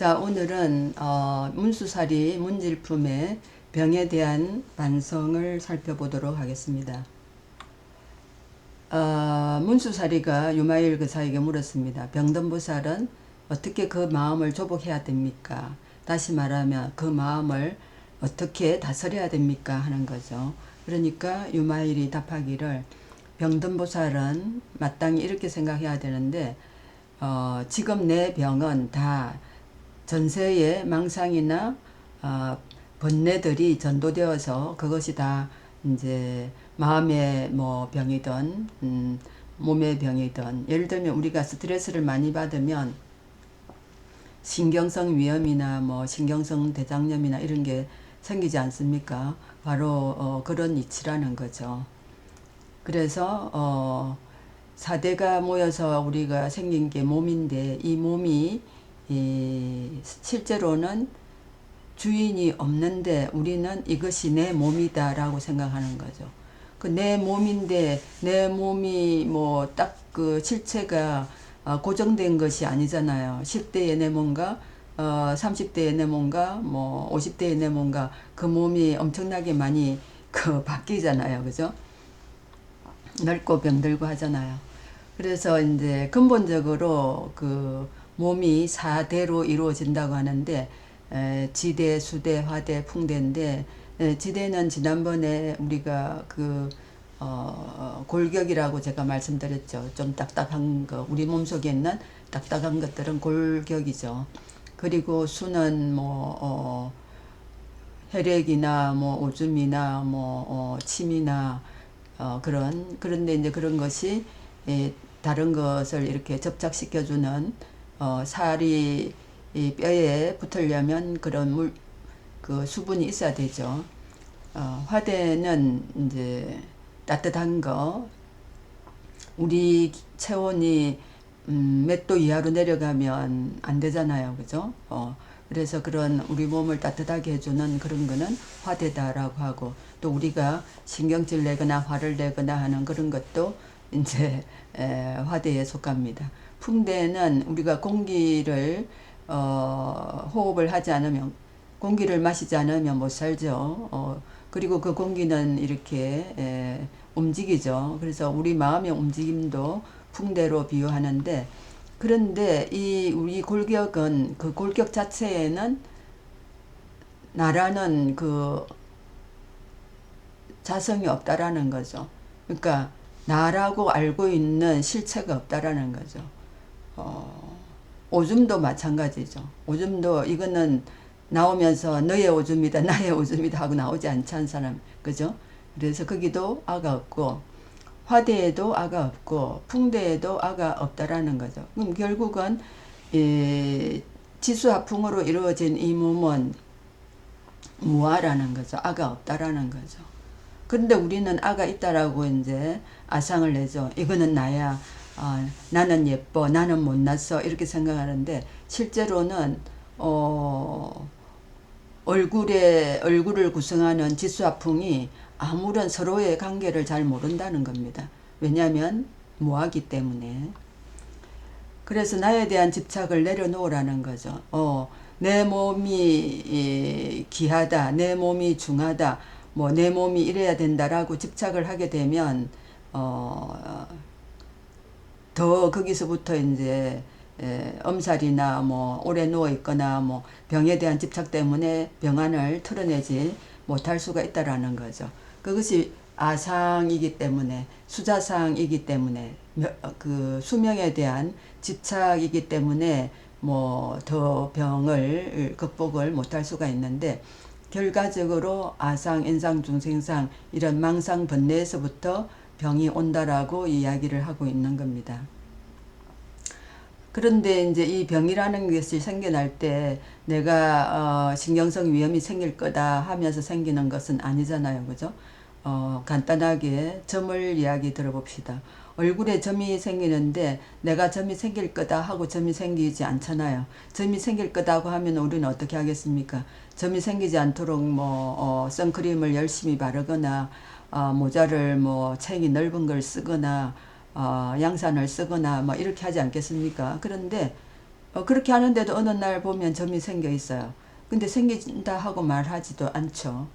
자, 오늘은 어, 문수살이 문질품의 병에 대한 반성을 살펴보도록 하겠습니다. 어, 문수살이가 유마일 그사에게 물었습니다. 병든보살은 어떻게 그 마음을 조복해야 됩니까? 다시 말하면 그 마음을 어떻게 다스려야 됩니까? 하는 거죠. 그러니까 유마일이 답하기를 병든보살은 마땅히 이렇게 생각해야 되는데 어, 지금 내 병은 다 전세의 망상이나 어, 번뇌들이 전도되어서 그것이 다 이제 마음의 뭐 병이든 음, 몸의 병이든 예를 들면 우리가 스트레스를 많이 받으면 신경성 위염이나 뭐 신경성 대장염이나 이런 게 생기지 않습니까? 바로 어, 그런 이치라는 거죠. 그래서 어, 사대가 모여서 우리가 생긴 게 몸인데 이 몸이 이 실제로는 주인이 없는데 우리는 이것이 내 몸이다라고 생각하는 거죠. 그 내 몸인데 내 몸이 뭐 딱 그 실체가 어, 고정된 것이 아니잖아요. 10대의 내 몸과 어, 30대의 내 몸과 뭐 50대의 내 몸과 그 몸이 엄청나게 많이 그 바뀌잖아요. 그죠? 넓고 병들고 하잖아요. 그래서 이제 근본적으로 그 몸이 사대로 이루어진다고 하는데 에, 지대, 수대, 화대, 풍대인데 에, 지대는 지난번에 우리가 그 어, 골격이라고 제가 말씀드렸죠. 좀 딱딱한 거 우리 몸속에 있는 딱딱한 것들은 골격이죠. 그리고 수는 뭐 어, 혈액이나 뭐 오줌이나 뭐 어, 침이나 어, 그런 그런데 이제 그런 것이 예, 다른 것을 이렇게 접착시켜주는 어, 살이 이 뼈에 붙으려면 그런 물, 그 수분이 있어야 되죠. 어, 화대는 이제 따뜻한 거, 우리 체온이 음, 몇 도 이하로 내려가면 안 되잖아요. 그죠? 어, 그래서 그런 우리 몸을 따뜻하게 해주는 그런 거는 화대다라고 하고 또 우리가 신경질 내거나 화를 내거나 하는 그런 것도 이제 에, 화대에 속합니다. 풍대는 우리가 공기를 어, 호흡을 하지 않으면 공기를 마시지 않으면 못 살죠. 어, 그리고 그 공기는 이렇게 에, 움직이죠. 그래서 우리 마음의 움직임도 풍대로 비유하는데 그런데 이 우리 골격은 그 골격 자체에는 나라는 그 자성이 없다라는 거죠. 그러니까 나라고 알고 있는 실체가 없다라는 거죠. 어, 오줌도 마찬가지죠. 오줌도 이거는 나오면서 너의 오줌이다, 나의 오줌이다 하고 나오지 않지 않은 사람, 그죠? 그래서 거기도 아가 없고, 화대에도 아가 없고, 풍대에도 아가 없다라는 거죠. 그럼 결국은, 이 지수합풍으로 이루어진 이 몸은 무아라는 거죠. 아가 없다라는 거죠. 근데 우리는 아가 있다라고 이제 아상을 내죠. 이거는 나야. 어, 나는 예뻐. 나는 못났어. 이렇게 생각하는데 실제로는 어, 얼굴에 얼굴을 구성하는 지수화풍이 아무런 서로의 관계를 잘 모른다는 겁니다. 왜냐하면 무하기 때문에. 그래서 나에 대한 집착을 내려놓으라는 거죠. 어, 내 몸이 귀하다, 내 몸이 중하다, 뭐 내 몸이 이래야 된다라고 집착을 하게 되면 어, 더 거기서부터 이제 에, 엄살이나 뭐 오래 누워 있거나 뭐 병에 대한 집착 때문에 병안을 털어내지 못할 수가 있다라는 거죠. 그것이 아상이기 때문에 수자상이기 때문에 그 수명에 대한 집착이기 때문에 뭐 더 병을 극복을 못할 수가 있는데 결과적으로 아상, 인상, 중생상 이런 망상 번뇌에서부터 병이 온다라고 이야기를 하고 있는 겁니다. 그런데 이제 이 병이라는 것이 생겨날 때 내가 어 신경성 위험이 생길 거다 하면서 생기는 것은 아니잖아요. 그죠? 어 간단하게 점을 이야기 들어봅시다. 얼굴에 점이 생기는데 내가 점이 생길 거다 하고 점이 생기지 않잖아요. 점이 생길 거다고 하면 우리는 어떻게 하겠습니까? 점이 생기지 않도록 뭐 어, 선크림을 열심히 바르거나 어, 모자를 뭐 챙이 넓은 걸 쓰거나 어, 양산을 쓰거나 뭐 이렇게 하지 않겠습니까? 그런데 어, 그렇게 하는데도 어느 날 보면 점이 생겨 있어요. 근데 생긴다 하고 말하지도 않죠.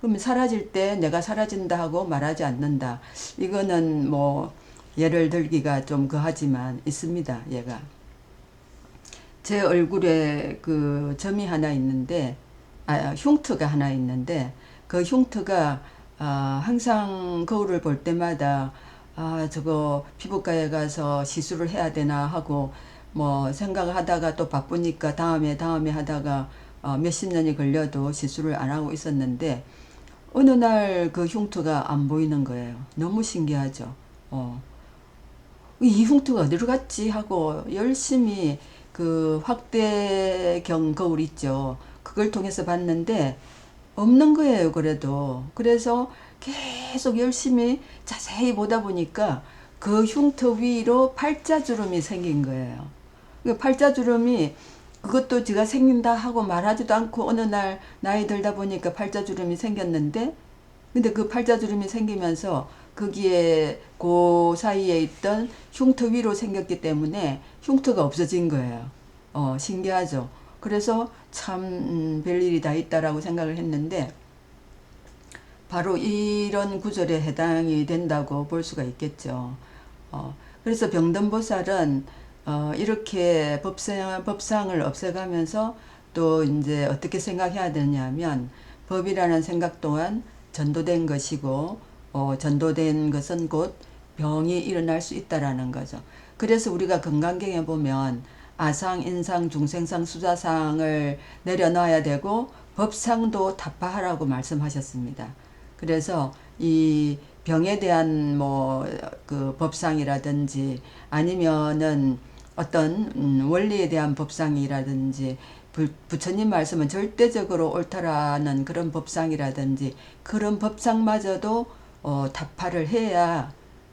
그러면 사라질 때 내가 사라진다 하고 말하지 않는다. 이거는 뭐 예를 들기가 좀 그하지만 있습니다. 얘가. 제 얼굴에 그 점이 하나 있는데 아 흉터가 하나 있는데 그 흉터가 아, 항상 거울을 볼 때마다 아 저거 피부과에 가서 시술을 해야 되나 하고 뭐 생각을 하다가 또 바쁘니까 다음에 다음에 하다가 어, 몇십 년이 걸려도 시술을 안 하고 있었는데 어느 날 그 흉터가 안 보이는 거예요. 너무 신기하죠. 어. 이 흉터가 어디로 갔지 하고 열심히 그 확대경 거울 있죠. 그걸 통해서 봤는데 없는 거예요. 그래도 그래서 계속 열심히 자세히 보다 보니까 그 흉터 위로 팔자주름이 생긴 거예요. 그 팔자주름이 그것도 제가 생긴다 하고 말하지도 않고 어느 날 나이 들다 보니까 팔자주름이 생겼는데 근데 그 팔자주름이 생기면서 거기에 그 사이에 있던 흉터 위로 생겼기 때문에 흉터가 없어진 거예요. 어, 신기하죠. 그래서 참 음, 별일이 다 있다라고 생각을 했는데 바로 이런 구절에 해당이 된다고 볼 수가 있겠죠. 어, 그래서 병든보살은 어, 이렇게 법상, 법상을 없애가면서 또 이제 어떻게 생각해야 되냐면 법이라는 생각 또한 전도된 것이고 어, 전도된 것은 곧 병이 일어날 수 있다라는 거죠. 그래서 우리가 건강경에 보면 아상, 인상, 중생상, 수자상을 내려놔야 되고 법상도 타파하라고 말씀하셨습니다. 그래서 이 병에 대한 뭐 그 법상이라든지 아니면은 어떤 음, 원리에 대한 법상이라든지 부, 부처님 말씀은 절대적으로 옳다라는 그런 법상이라든지 그런 법상마저도 어, 타파를 해야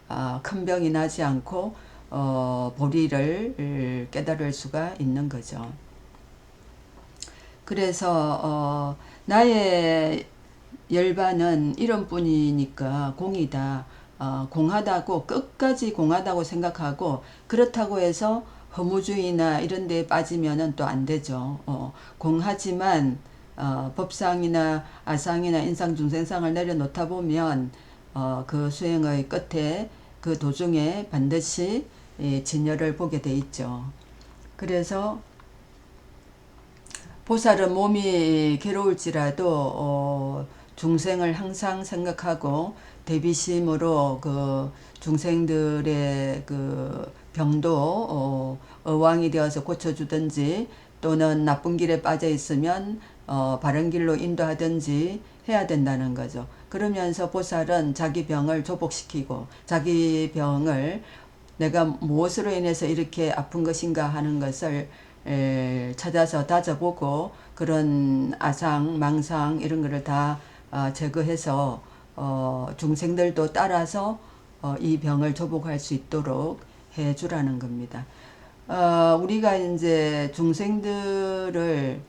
어, 큰 병이 나지 않고 어, 보리를 깨달을 수가 있는 거죠. 그래서 어, 나의 열반은 이런 뿐이니까 공이다. 어, 공하다고 끝까지 공하다고 생각하고 그렇다고 해서 허무주의나 이런 데 빠지면은 또 안 되죠. 어, 공하지만 어, 법상이나 아상이나 인상 중생상을 내려놓다 보면 어, 그 수행의 끝에 그 도중에 반드시 예, 진열을 보게 돼 있죠. 그래서 보살은 몸이 괴로울지라도 어, 중생을 항상 생각하고 대비심으로 그 중생들의 그 병도 어, 어왕이 되어서 고쳐주든지 또는 나쁜 길에 빠져 있으면 어, 바른 길로 인도하든지 해야 된다는 거죠. 그러면서 보살은 자기 병을 조복시키고 자기 병을 내가 무엇으로 인해서 이렇게 아픈 것인가 하는 것을 에, 찾아서 다져보고 그런 아상, 망상 이런 거를 다 어, 제거해서 어, 중생들도 따라서 어, 이 병을 조복할 수 있도록 해주라는 겁니다. 어, 우리가 이제 중생들을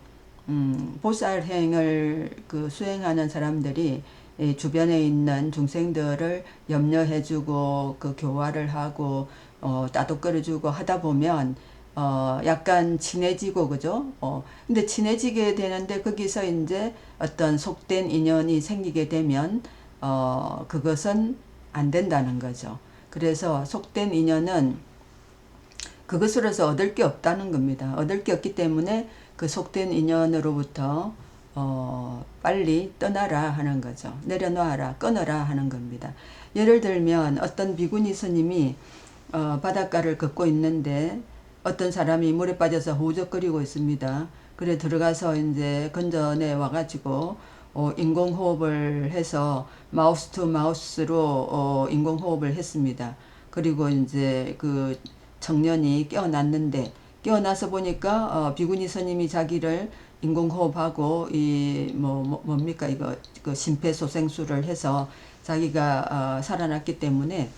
음, 보살행을 그 수행하는 사람들이 이 주변에 있는 중생들을 염려해주고 그 교화를 하고 어, 따독거려주고 하다 보면 어, 약간 친해지고 그죠? 어, 근데 친해지게 되는데 거기서 이제 어떤 속된 인연이 생기게 되면 어, 그것은 안 된다는 거죠. 그래서 속된 인연은 그것으로서 얻을 게 없다는 겁니다. 얻을 게 없기 때문에 그 속된 인연으로부터 어, 빨리 떠나라 하는 거죠. 내려놓아라, 끊어라 하는 겁니다. 예를 들면 어떤 비구니 스님이 어, 바닷가를 걷고 있는데 어떤 사람이 물에 빠져서 호적거리고 있습니다. 그래 들어가서 이제 건전에 와가지고 어, 인공호흡을 해서 마우스 투 마우스로 어, 인공호흡을 했습니다. 그리고 이제 그 청년이 깨어났는데 깨어나서 보니까 어, 비구니 스님이 자기를 인공호흡하고 이뭐 뭐, 뭡니까 이거 그 심폐소생술을 해서 자기가 어, 살아났기 때문에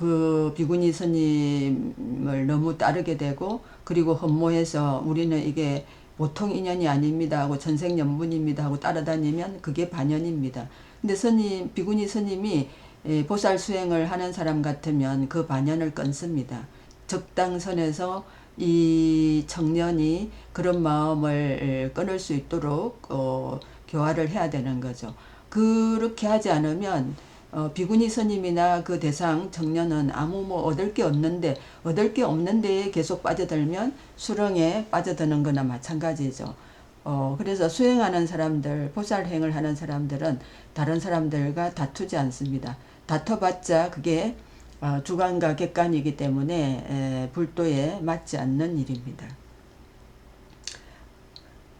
그 비구니 스님을 너무 따르게 되고 그리고 흠모해서 우리는 이게 보통 인연이 아닙니다 하고 전생연분입니다 하고 따라다니면 그게 반연입니다. 근데 스님 비구니 스님이 예, 보살 수행을 하는 사람 같으면 그 반연을 끊습니다. 적당선에서 이 청년이 그런 마음을 끊을 수 있도록 어, 교화를 해야 되는 거죠. 그렇게 하지 않으면 어, 비구니 스님이나 그 대상 청년은 아무 뭐 얻을 게 없는데 얻을 게 없는데 계속 빠져들면 수렁에 빠져드는 거나 마찬가지죠. 어, 그래서 수행하는 사람들, 보살행을 하는 사람들은 다른 사람들과 다투지 않습니다. 다퉈봤자 그게 어, 주관과 객관이기 때문에 에, 불도에 맞지 않는 일입니다.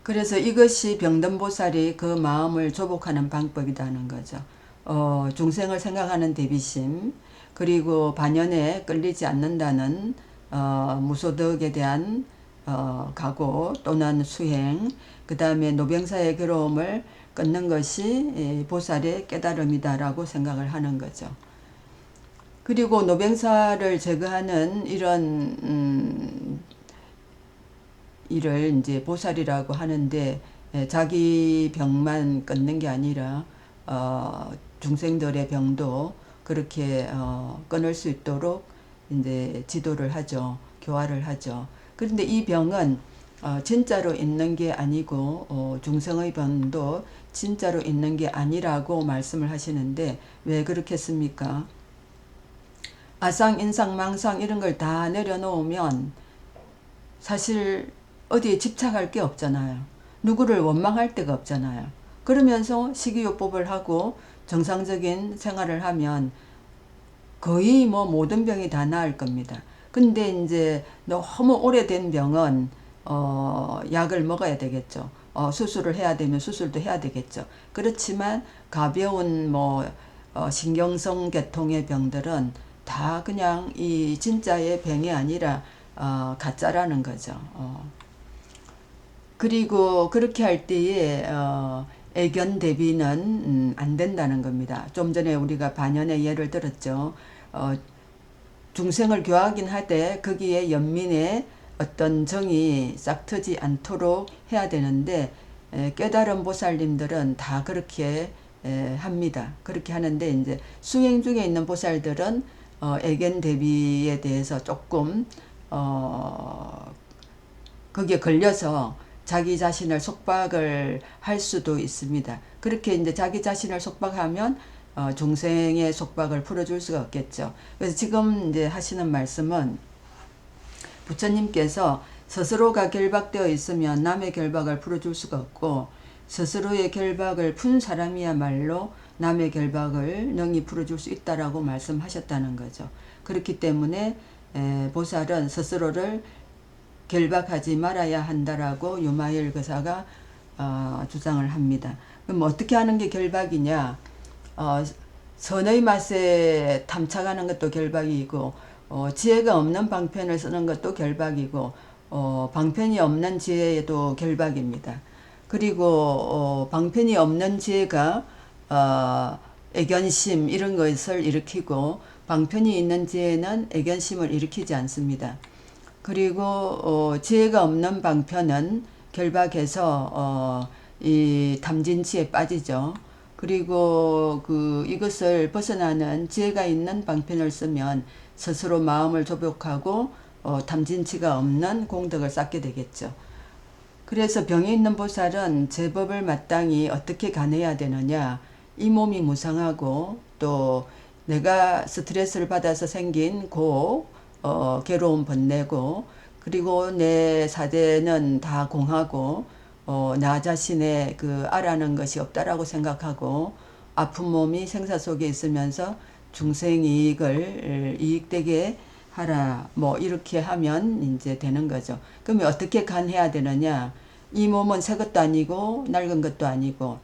그래서 이것이 병든보살이 그 마음을 조복하는 방법이라는 거죠. 어, 중생을 생각하는 대비심, 그리고 반연에 끌리지 않는다는 어, 무소득에 대한 어, 각오 또는 수행, 그 다음에 노병사의 괴로움을 끊는 것이 이 보살의 깨달음이다라고 생각을 하는 거죠. 그리고 노병사를 제거하는 이런 음, 일을 이제 보살이라고 하는데 에, 자기 병만 끊는 게 아니라 어, 중생들의 병도 그렇게 어, 끊을 수 있도록 이제 지도를 하죠. 교화를 하죠. 그런데 이 병은 어, 진짜로 있는 게 아니고 어, 중생의 병도 진짜로 있는 게 아니라고 말씀을 하시는데 왜 그렇겠습니까? 아상, 인상, 망상 이런 걸 다 내려놓으면 사실 어디에 집착할 게 없잖아요. 누구를 원망할 데가 없잖아요. 그러면서 식이요법을 하고 정상적인 생활을 하면 거의 뭐 모든 병이 다 나을 겁니다. 근데 이제 너무 오래된 병은 어 약을 먹어야 되겠죠. 어 수술을 해야 되면 수술도 해야 되겠죠. 그렇지만 가벼운 뭐 어, 신경성 계통의 병들은 다 그냥 이 진짜의 병이 아니라 어, 가짜라는 거죠. 어. 그리고 그렇게 할 때에 어, 애견 대비는 음, 안 된다는 겁니다. 좀 전에 우리가 반연의 예를 들었죠. 어, 중생을 교하긴 하되 거기에 연민의 어떤 정이 싹 트지 않도록 해야 되는데 에, 깨달은 보살님들은 다 그렇게 에, 합니다. 그렇게 하는데 이제 수행 중에 있는 보살들은 어, 애견 대비에 대해서 조금 어, 거기에 걸려서 자기 자신을 속박을 할 수도 있습니다. 그렇게 이제 자기 자신을 속박하면 어, 중생의 속박을 풀어줄 수가 없겠죠. 그래서 지금 이제 하시는 말씀은 부처님께서 스스로가 결박되어 있으면 남의 결박을 풀어줄 수가 없고 스스로의 결박을 푼 사람이야말로 남의 결박을 능히 풀어줄 수 있다라고 말씀하셨다는 거죠. 그렇기 때문에 에, 보살은 스스로를 결박하지 말아야 한다라고 유마일 거사가 어, 주장을 합니다. 그럼 어떻게 하는 게 결박이냐? 어, 선의 맛에 탐착하는 것도 결박이고 어, 지혜가 없는 방편을 쓰는 것도 결박이고 어, 방편이 없는 지혜도 결박입니다. 그리고 어, 방편이 없는 지혜가 어, 애견심 이런 것을 일으키고 방편이 있는 지혜는 애견심을 일으키지 않습니다. 그리고 어, 지혜가 없는 방편은 결박해서 어, 이 탐진치에 빠지죠. 그리고 그 이것을 벗어나는 지혜가 있는 방편을 쓰면 스스로 마음을 조복하고 어, 탐진치가 없는 공덕을 쌓게 되겠죠. 그래서 병이 있는 보살은 제법을 마땅히 어떻게 가내야 되느냐. 이 몸이 무상하고 또 내가 스트레스를 받아서 생긴 고 어, 괴로움 번내고 그리고 내 사대는 다 공하고 어, 나 자신의 그 알아는 것이 없다라고 생각하고 아픈 몸이 생사 속에 있으면서 중생 이익을 이익되게 하라 뭐 이렇게 하면 이제 되는 거죠. 그러면 어떻게 간해야 되느냐? 이 몸은 새 것도 아니고 낡은 것도 아니고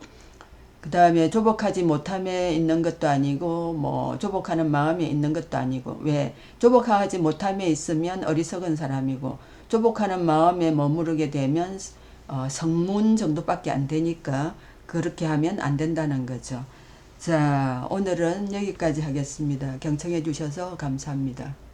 그 다음에 조복하지 못함에 있는 것도 아니고 뭐 조복하는 마음에 있는 것도 아니고 왜 조복하지 못함에 있으면 어리석은 사람이고 조복하는 마음에 머무르게 되면 어, 성문 정도밖에 안 되니까 그렇게 하면 안 된다는 거죠. 자 오늘은 여기까지 하겠습니다. 경청해 주셔서 감사합니다.